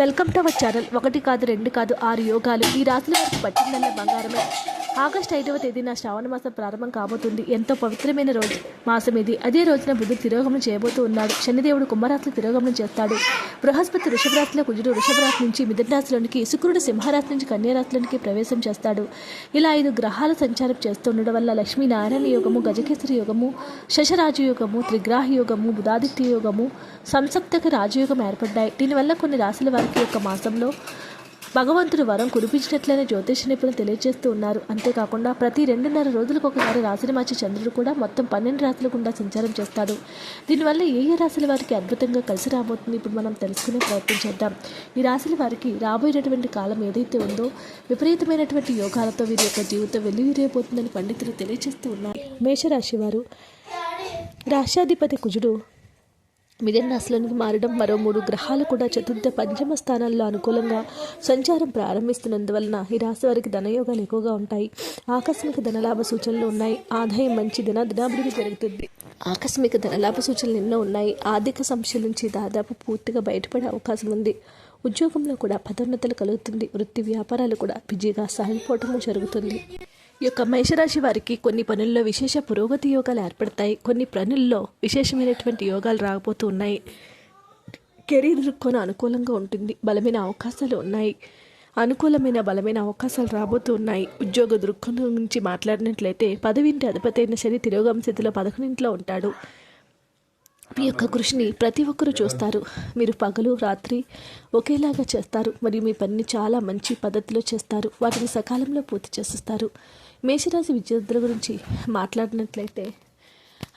Welcome to our channel. ఒకటి కాదు రెండు కాదు ఆరు యోగాలు ఈ రాశుల వారికి పట్టిందన్న బంగారమే. ఆగస్టు ఐదవ తేదీన శ్రావణ మాసం ప్రారంభం కాబోతుంది. ఎంతో పవిత్రమైన రోజు. మాసం ఇది. అదే రోజున బుధుడు తిరోగమనం చేయబోతూ ఉన్నాడు. శనిదేవుడు కుంభరాశిలో తిరోగమనం చేస్తాడు. బృహస్పతి వృషభ కుజుడు వృషభ నుంచి మిథునరాశిలోనికి శుక్రుడు సింహరాశి నుంచి కన్యారాశిలోనికి ప్రవేశం చేస్తాడు. ఇలా ఐదు గ్రహాల సంచారం చేస్తుండడం వల్ల లక్ష్మీనారాయణ యోగము గజకేసరి యోగము శశరాజు యోగము త్రిగ్రాహ యోగము బుధాదిత్య యోగము సంసప్తక రాజయోగం ఏర్పడ్డాయి. దీనివల్ల కొన్ని రాశుల వారికి యొక్క మాసంలో భగవంతుడు వరం కురిపించినట్లనే జ్యోతిష నిపుణులు తెలియజేస్తూ ఉన్నారు. అంతేకాకుండా ప్రతి రెండున్నర రోజులకు ఒకసారి రాశిని మార్చి చంద్రుడు కూడా మొత్తం పన్నెండు రాశుల గుండా సంచారం చేస్తాడు. దీనివల్ల ఏ ఏ రాశుల వారికి అద్భుతంగా కలిసి రాబోతుంది ఇప్పుడు మనం తెలుసుకునే ప్రయత్నం చేద్దాం. ఈ రాశుల వారికి రాబోయేటటువంటి కాలం ఏదైతే ఉందో విపరీతమైనటువంటి యోగాలతో వీరి యొక్క జీవితం వెల్లివిరేయబోతుందని పండితులు తెలియజేస్తూ ఉన్నారు. మేషరాశి వారు రాష్ట్రాధిపతి కుజుడు మిథున రాశిలోనికి మారడం మరో మూడు గ్రహాలు కూడా చతుర్థ పంచమ స్థానాల్లో అనుకూలంగా సంచారం ప్రారంభిస్తున్నందువలన ఈ రాశి వారికి ధనయోగాలు ఎక్కువగా ఉంటాయి. ఆకస్మిక ధనలాభ సూచనలు ఉన్నాయి. ఆదాయం మంచి దిన దినాభివృద్ధి జరుగుతుంది. ఆకస్మిక ధనలాభ సూచనలు ఎన్నో ఉన్నాయి. ఆర్థిక సమస్యల నుంచి దాదాపు పూర్తిగా బయటపడే అవకాశం ఉంది. ఉద్యోగంలో కూడా పదోన్నతులు కలుగుతుంది. వృత్తి వ్యాపారాలు కూడా బిజీగా సాగిపోవటము జరుగుతుంది. ఈ యొక్క మేషరాశి వారికి కొన్ని పనుల్లో విశేష పురోగతి యోగాలు ఏర్పడతాయి. కొన్ని పనుల్లో విశేషమైనటువంటి యోగాలు రాకపోతూ ఉన్నాయి. కెరీర్ దృక్కోణం అనుకూలంగా ఉంటుంది. బలమైన అవకాశాలు ఉన్నాయి. అనుకూలమైన బలమైన అవకాశాలు రాబోతూ ఉన్నాయి. ఉద్యోగ దృక్కోణం నుంచి మాట్లాడినట్లయితే పదవింటి అధిపతి అయిన శని తిరోగమ స్థితిలో పదకొండింట్లో ఉంటాడు. మీ యొక్క కృషిని ప్రతి ఒక్కరూ చూస్తారు. మీరు పగలు రాత్రి ఒకేలాగా చేస్తారు. మరియు మీ పనిని చాలా మంచి పద్ధతిలో చేస్తారు. వాటిని సకాలంలో పూర్తి చేసేస్తారు. మేషరాశి విద్యార్థుల గురించి మాట్లాడినట్లయితే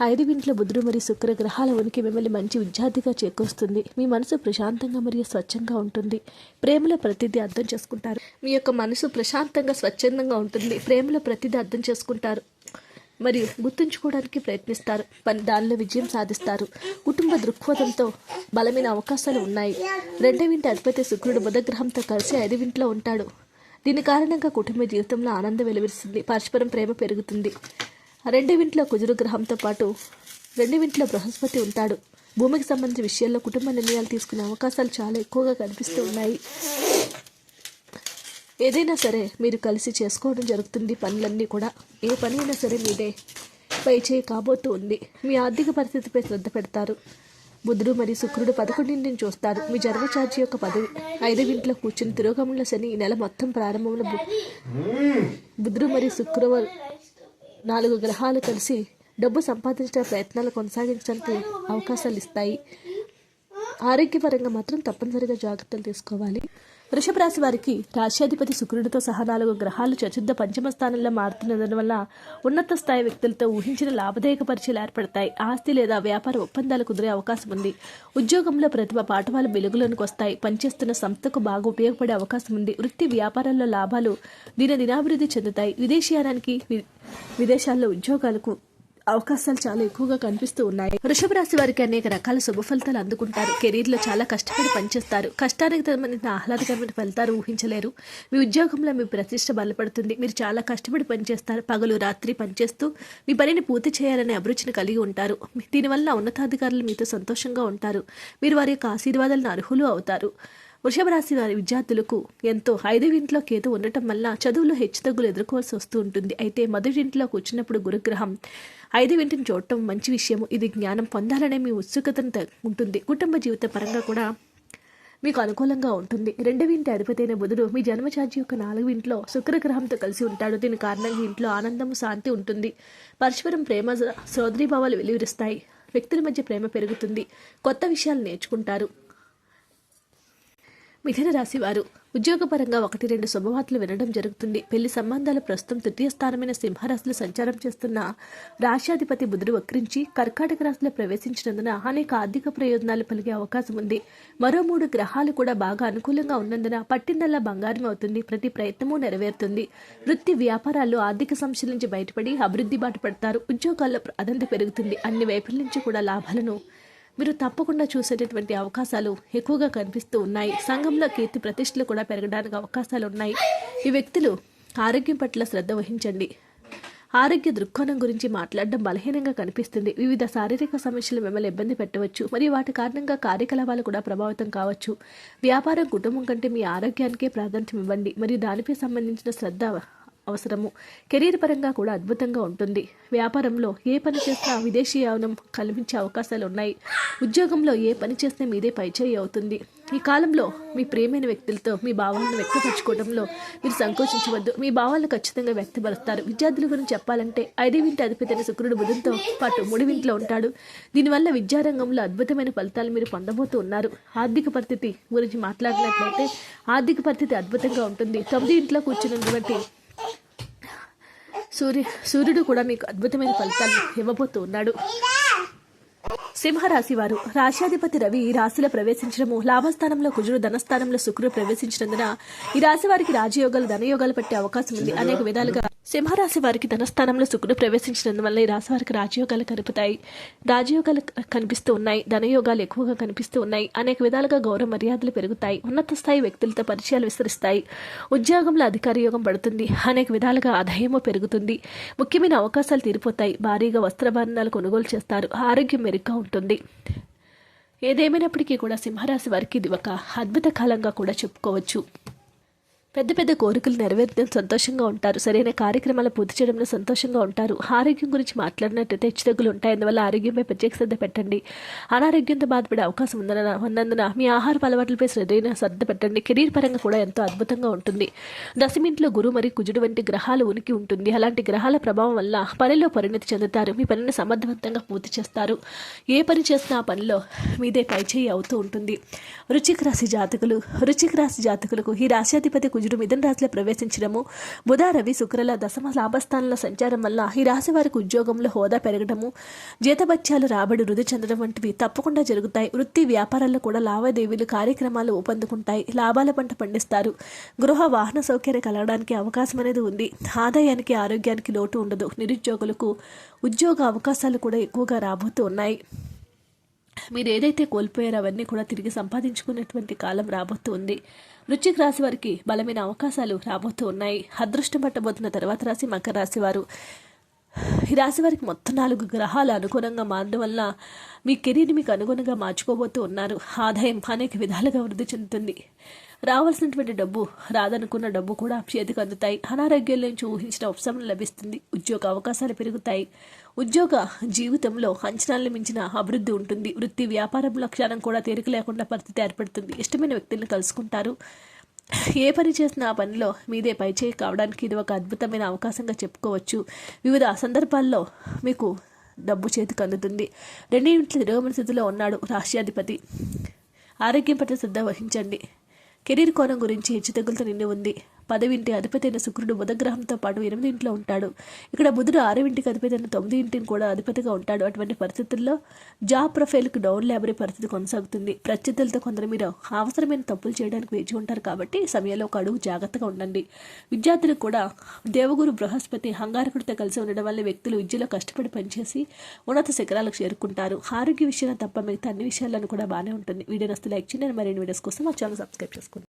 ఐదు ఇంట్లో బుధుడు మరియు శుక్ర గ్రహాల ఉనికి మిమ్మల్ని మంచి విద్యార్థిగా చేకూరుస్తుంది. మీ మనసు ప్రశాంతంగా మరియు స్వచ్ఛంగా ఉంటుంది. ప్రేమలో ప్రతిదీ అర్థం చేసుకుంటారు. మీ యొక్క మనసు ప్రశాంతంగా స్వచ్ఛందంగా ఉంటుంది. ప్రేమలో ప్రతిదీ అర్థం చేసుకుంటారు. మరియు గుర్తుంచుకోవడానికి ప్రయత్నిస్తారు. పని దానిలో విజయం సాధిస్తారు. కుటుంబ దృక్పథంతో బలమైన అవకాశాలు ఉన్నాయి. రెండవింటి అధిపతి శుక్రుడు బుధగ్రహంతో కలిసి ఐదవింట్లో ఉంటాడు. దీని కారణంగా కుటుంబ జీవితంలో ఆనందం వెలువరిస్తుంది పరస్పరం ప్రేమ పెరుగుతుంది. రెండవింట్లో కుజుడు గ్రహంతో పాటు రెండవింట్లో బృహస్పతి ఉంటాడు. భూమికి సంబంధించిన విషయాల్లో కుటుంబ నిర్ణయాలు తీసుకునే అవకాశాలు చాలా ఎక్కువగా కనిపిస్తూ ఉన్నాయి. ఏదైనా సరే మీరు కలిసి చేసుకోవడం జరుగుతుంది పనులన్నీ కూడా. ఏ పని అయినా సరే మీదే పై చేయి కాబోతూ ఉంది. మీ ఆర్థిక పరిస్థితిపై శ్రద్ధ పెడతారు. బుధుడు మరియు శుక్రుడు పదకొండింటిని చూస్తారు. మీ జన్మచార్జి యొక్క పదవి. ఐదవింట్లో కూర్చుని తిరోగమంలో శని ఈ నెల మొత్తం ప్రారంభంలో బుధుడు మరియు శుక్రవారు నాలుగు గ్రహాలు కలిసి డబ్బు సంపాదించే ప్రయత్నాలు కొనసాగించడానికి అవకాశాలు ఇస్తాయి. ఆరోగ్యపరంగా మాత్రం తప్పనిసరిగా జాగ్రత్తలు తీసుకోవాలి. వృషభ రాశి వారికి రాష్ట్రాధిపతి శుక్రుడితో సహా నాలుగు గ్రహాలు చతుర్థ పంచమ స్థానంలో మారుతున్నందు వల్ల ఉన్నత స్థాయి వ్యక్తులతో ఊహించిన లాభదాయక పరిచయాలు ఏర్పడతాయి. ఆస్తి లేదా వ్యాపార ఒప్పందాలు కుదిరే అవకాశం ఉంది. ఉద్యోగంలో ప్రతిభ పాఠవాలు వెలుగులోనికి వస్తాయి. పనిచేస్తున్న సంస్థకు బాగా ఉపయోగపడే అవకాశం ఉంది. వృత్తి వ్యాపారాల్లో లాభాలు దిన దినాభివృద్ధి చెందుతాయి విదేశీయానానికి వి- విదేశాల్లో ఉద్యోగాలకు అవకాశాలు చాలా ఎక్కువగా కనిపిస్తూ ఉన్నాయి. వృషభ రాశి వారికి అనేక రకాల శుభ ఫలితాలు అందుకుంటారు. కెరీర్లో చాలా కష్టపడి పనిచేస్తారు. కష్టానికి సంబంధించిన ఆహ్లాదకరమైన ఫలితాలు ఊహించలేరు. మీ ఉద్యోగంలో మీ ప్రతిష్ట బలపడుతుంది. మీరు చాలా కష్టపడి పనిచేస్తారు. పగలు రాత్రి పనిచేస్తూ మీ పనిని పూర్తి చేయాలనే అభిరుచిని కలిగి ఉంటారు. దీనివల్ల ఉన్నతాధికారులు మీతో సంతోషంగా ఉంటారు. మీరు వారి యొక్క ఆశీర్వాదాలను అర్హులు అవుతారు. వృషభ రాశి వారి విద్యార్థులకు ఎంతో ఐదవ ఇంట్లో కేతు ఉండటం వల్ల చదువులో హెచ్చుతగ్గులు ఎదుర్కోవాల్సి వస్తూ ఉంటుంది అయితే మొదటి ఇంట్లో కూర్చున్నప్పుడు గురుగ్రహం ఐదవ ఇంటిని చూడటం మంచి విషయం ఇది జ్ఞానం పొందాలనే మీ ఉత్సుకతను ఉంటుంది. కుటుంబ జీవిత పరంగా కూడా మీకు అనుకూలంగా ఉంటుంది. రెండవ ఇంటి అధిపతైన బుధుడు మీ జన్మచార్జి యొక్క నాలుగు ఇంట్లో శుక్రగ్రహంతో కలిసి ఉంటాడు. దీని కారణంగా ఇంట్లో ఆనందం శాంతి ఉంటుంది. పరస్పరం ప్రేమ సోదరీభావాలు వెలువరిస్తాయి. వ్యక్తుల మధ్య ప్రేమ పెరుగుతుంది. కొత్త విషయాలు నేర్చుకుంటారు. మిథున రాశి వారు ఉద్యోగపరంగా ఒకటి రెండు శుభవార్తలు వినడం జరుగుతుంది. పెళ్ళి సంబంధాలు ప్రస్తుతం తృతీయ స్థానమైన సింహరాశులు సంచారం చేస్తున్న రాష్ట్రాధిపతి బుధుడు వక్రించి కర్కాటక రాశిలో ప్రవేశించినందున అనేక ఆర్థిక ప్రయోజనాలు కలిగే అవకాశం ఉంది. మరో మూడు గ్రహాలు కూడా బాగా అనుకూలంగా ఉన్నందున పట్టిందల్లా బంగారం అవుతుంది. ప్రతి ప్రయత్నము నెరవేరుతుంది. వృత్తి వ్యాపారాల్లో ఆర్థిక సమస్యల నుంచి బయటపడి అభివృద్ధి బాట పడతారు. ఉద్యోగాల్లో ప్రాధాన్యత పెరుగుతుంది. అన్ని వైపుల నుంచి కూడా లాభాలను మీరు తప్పకుండా చూసేటటువంటి అవకాశాలు ఎక్కువగా కనిపిస్తూ ఉన్నాయి. సంఘంలో కీర్తి ప్రతిష్టలు కూడా పెరగడానికి అవకాశాలు ఉన్నాయి. ఈ వ్యక్తులు ఆరోగ్యం పట్ల శ్రద్ధ వహించండి. ఆరోగ్య దృక్కోణం గురించి మాట్లాడడం బలహీనంగా కనిపిస్తుంది. వివిధ శారీరక సమస్యలు మిమ్మల్ని ఇబ్బంది పెట్టవచ్చు. మరియు వాటి కారణంగా కార్యకలాపాలు కూడా ప్రభావితం కావచ్చు. వ్యాపారం కుటుంబం కంటే మీ ఆరోగ్యానికే ప్రాధాన్యత ఇవ్వండి. మరియు దానిపై సంబంధించిన శ్రద్ధ అవసరము. కెరీర్ పరంగా కూడా అద్భుతంగా ఉంటుంది. వ్యాపారంలో ఏ పని చేసినా విదేశీ యావనం కల్పించే అవకాశాలు ఉన్నాయి ఉద్యోగంలో ఏ పని చేస్తే మీదే పైచేయి అవుతుంది. ఈ కాలంలో మీ ప్రేమైన వ్యక్తులతో మీ భావాలను వ్యక్తపరచుకోవడంలో మీరు సంకోచించవద్దు. మీ భావాలను ఖచ్చితంగా వ్యక్తపరుస్తారు. విద్యార్థుల గురించి చెప్పాలంటే ఐదవింటి అధిపతి శుక్రుడు బుధంతో పాటు ముడివింట్లో ఉంటాడు. దీనివల్ల విద్యారంగంలో అద్భుతమైన ఫలితాలు మీరు పొందబోతూ ఉన్నారు. ఆర్థిక పరిస్థితి గురించి మాట్లాడినట్లయితే ఆర్థిక పరిస్థితి అద్భుతంగా ఉంటుంది. తొమ్మిది ఇంట్లో కూర్చున్నటువంటి సూర్య సూర్యుడు కూడా మీకు అద్భుతమైన ఫలితాలు ఇవ్వబోతూ ఉన్నాడు. సింహరాశి వారు రాశ్యాధిపతి రవి ఈ రాశిలో ప్రవేశించడము లాభస్థానంలో కుజుడు ధనస్థానంలో శుక్రుడు ప్రవేశించినందున ఈ రాశి వారికి రాజయోగాలు ధనయోగాలు పట్టే అవకాశం ఉంది. అనేక విధాలుగా సింహరాశి వారికి ధనస్థానంలో శుకుడు ప్రవేశించినందువల్ల ఈ రాశి వారికి రాజయోగాలు కలుపుతాయి. రాజయోగాలు క- కనిపిస్తూ ఉన్నాయి. ధనయోగాలు ఎక్కువగా కనిపిస్తూ ఉన్నాయి. అనేక విధాలుగా గౌరవ మర్యాదలు పెరుగుతాయి. ఉన్నత స్థాయి వ్యక్తులతో పరిచయాలు విస్తరిస్తాయి. ఉద్యోగంలో అధికార యోగం పడుతుంది. అనేక విధాలుగా ఆదాయము పెరుగుతుంది. ముఖ్యమైన అవకాశాలు తీరిపోతాయి. భారీగా వస్త్రభరణాలు కొనుగోలు చేస్తారు. ఆరోగ్యం మెరుగ్గా ఉంటుంది. ఏదేమైనప్పటికీ కూడా సింహరాశి వారికి ఇది ఒక అద్భుత కాలంగా కూడా చెప్పుకోవచ్చు. పెద్ద పెద్ద కోరికలు నెరవేర్చడం సంతోషంగా ఉంటారు. సరైన కార్యక్రమాలు పూర్తి చేయడంలో సంతోషంగా ఉంటారు. ఆరోగ్యం గురించి మాట్లాడినట్టయితే హెచ్చుతగ్గులు ఉంటాయి. అందువల్ల ఆరోగ్యంపై ప్రత్యేక శ్రద్ధ పెట్టండి. అనారోగ్యంతో బాధపడే అవకాశం ఉందన ఉన్నందున మీ ఆహార అలవాట్లపై శ్రద్ధైన శ్రద్ధ పెట్టండి. కెరీర్ పరంగా కూడా ఎంతో అద్భుతంగా ఉంటుంది. దశమింట్లో గురు మరియు కుజుడు వంటి గ్రహాలు ఉనికి ఉంటుంది. అలాంటి గ్రహాల ప్రభావం వల్ల పనిలో పరిణతి చెందుతారు. మీ పనిని సమర్థవంతంగా పూర్తి చేస్తారు. ఏ పని చేసినా ఆ పనిలో మీదే పైచేయి అవుతూ ఉంటుంది. రుచికరాశి రాశి జాతకులు రుచికరాశి రాశి జాతకులకు ఈ రాశ్యాధిపతి కుజుడు మిథున రాశిలో ప్రవేశించడము. బుధ రవి శుక్రల దశమ లాభస్థానంలో సంచారం వల్ల ఈ రాశి వారికి ఉద్యోగంలో హోదా పెరగడము. జీతభత్యాలు రాబడి వృద్ధి చెందడం వంటివి తప్పకుండా జరుగుతాయి. వృత్తి వ్యాపారాల్లో కూడా లావాదేవీలు కార్యక్రమాలు ఊపందుకుంటాయి లాభాల పంట పండిస్తారు. గృహ వాహన సౌకర్యం కలగడానికి అవకాశం అనేది ఉంది. ఆదాయానికి ఆరోగ్యానికి లోటు ఉండదు. నిరుద్యోగులకు ఉద్యోగ అవకాశాలు కూడా ఎక్కువగా రాబోతూ ఉన్నాయి. మీరు ఏదైతే కోల్పోయారో అవన్నీ కూడా తిరిగి సంపాదించుకునేటువంటి కాలం రాబోతూ ఉంది. వృశ్చిక రాశి వారికి బలమైన అవకాశాలు రాబోతూ ఉన్నాయి. అదృష్టం పట్టబోతున్న తర్వాత రాశి మకర రాశి వారు ఈ రాశి వారికి మొత్తం నాలుగు గ్రహాలు అనుగుణంగా మారడం వల్ల మీ కెరీర్ని మీకు అనుగుణంగా మార్చుకోబోతూ ఉన్నారు. ఆదాయం అనేక విధాలుగా వృద్ధి చెందుతుంది. రావాల్సినటువంటి డబ్బు రాదనుకున్న డబ్బు కూడా చేతికి అందుతాయి. అనారోగ్యం నుంచి ఊహించిన ఉపశమనం లభిస్తుంది. ఉద్యోగ అవకాశాలు పెరుగుతాయి. ఉద్యోగ జీవితంలో అంచనాలను మించిన అభివృద్ధి ఉంటుంది. వృత్తి వ్యాపారంలో క్షణం కూడా తీరిక లేకుండా పరిస్థితి ఏర్పడుతుంది. ఇష్టమైన వ్యక్తులను కలుసుకుంటారు. ఏ పని చేసినా ఆ పనిలో మీదే పైచేయి కావడానికి ఇది ఒక అద్భుతమైన అవకాశంగా చెప్పుకోవచ్చు. వివిధ సందర్భాల్లో మీకు డబ్బు చేతికి అందుతుంది. రెండింటి తిరగమని స్థితిలో ఉన్నాడు రాష్ట్రాధిపతి. ఆరోగ్యం పట్ల శ్రద్ధ వహించండి. కెరీర్ కోణం గురించి హెచ్చుతగ్గులతో నిండి ఉంది. పదవింటి అధిపతి అయిన శుక్రుడు బుధగ్రహంతో పాటు ఎనిమిది ఇంట్లో ఉంటాడు. ఇక్కడ బుధుడు ఆరవింటికి అధిపతి అయిన తొమ్మిది ఇంటిని కూడా అధిపతిగా ఉంటాడు. అటువంటి పరిస్థితుల్లో జాబ్ ప్రొఫైల్కి డౌన్ లేబరీ పరిస్థితి కొనసాగుతుంది. ప్రత్యర్థులతో కొందరు మీరు అవసరమైన తప్పులు చేయడానికి వేచి ఉంటారు కాబట్టి ఈ సమయంలో ఒక అడుగు జాగ్రత్తగా ఉండండి. విద్యార్థులు కూడా దేవగురు బృహస్పతి హంగారకుడితో కలిసి ఉండడం వల్ల వ్యక్తులు విద్యలో కష్టపడి పనిచేసి ఉన్నత శిఖరాలకు చేరుకుంటారు. ఆరోగ్య విషయంలో తప్ప మిగతా అన్ని విషయాలను కూడా బాగానే ఉంటుంది. వీడియో నస్తు లైక్ చేయండి. మరిన్ని వీడియోస్ కోసం మా ఛానల్ సబ్స్క్రైబ్ చేసుకోండి.